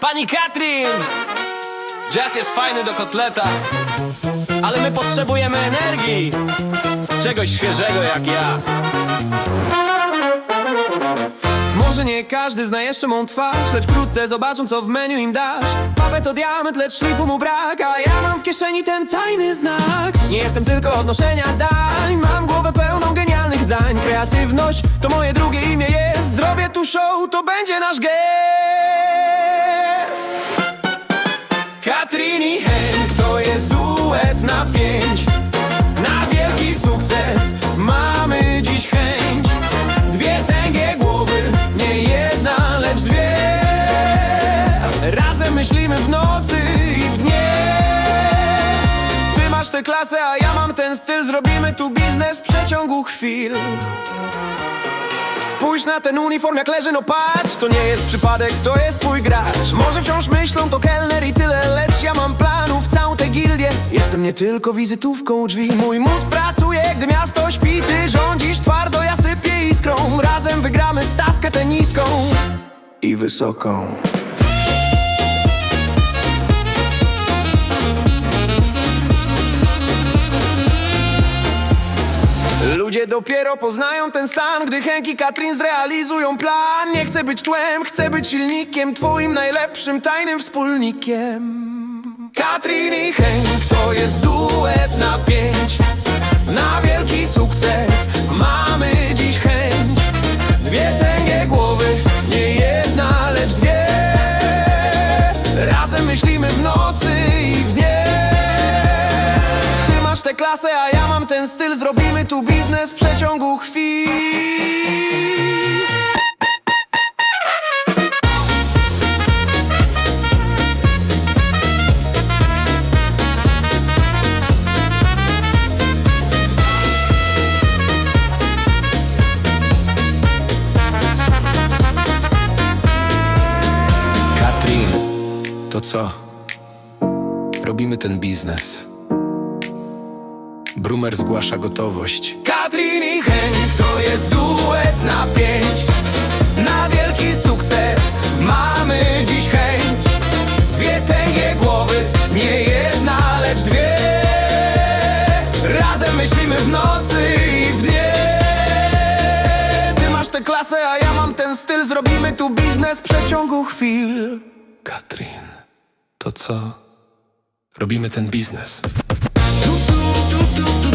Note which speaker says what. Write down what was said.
Speaker 1: Pani Katrin! Jazz jest fajny do kotleta, ale my potrzebujemy energii. Czegoś świeżego jak ja.
Speaker 2: Może nie każdy zna jeszcze mą twarz Lecz wkrótce zobaczą co w menu im dasz Papę to diament, lecz szlifu mu brak A ja mam w kieszeni ten tajny znak Nie jestem tylko odnoszenia dań Mam głowę pełną genialnych zdań Kreatywność to moje drugie imię jest Zrobię tu show, to będzie nasz gest Katrin i Henk to jest duet na pięć. Na wielki sukces mamy dziś chęć. Dwie tęgie głowy, nie jedna, lecz dwie. Razem myślimy w nocy i w dnie. Ty masz tę klasę, a ja mam ten styl. Zrobimy tu biznes w przeciągu chwil Spójrz na ten uniform jak leży, no patrz To nie jest przypadek, to jest twój gracz. Może wciąż myślą to kelner i tyle Lecz ja mam planów całą tę gildię. Jestem nie tylko wizytówką u drzwi Mój mózg pracuje, gdy miasto śpi. Ty rządzisz twardo, ja sypię iskrą. Razem wygramy stawkę tę niską I wysoką Ludzie dopiero poznają ten stan, gdy Henk i Katrin zrealizują plan. Nie chcę być tłem, chcę być silnikiem, twoim najlepszym tajnym wspólnikiem. Katrin i Henk to jest duet na pięć, a ja mam ten styl Zrobimy tu biznes w przeciągu chwil
Speaker 3: to co? Robimy ten biznes. Brumer zgłasza gotowość.
Speaker 2: Katrin i Henk to jest duet na pięć Na wielki sukces mamy dziś chęć Dwie tęgie głowy, nie jedna, lecz dwie Razem myślimy w nocy i w dnie Ty masz tę klasę, a ja mam ten styl Zrobimy tu biznes w przeciągu chwil
Speaker 3: Katrin, to co? Robimy ten biznes. tu, tu, tu.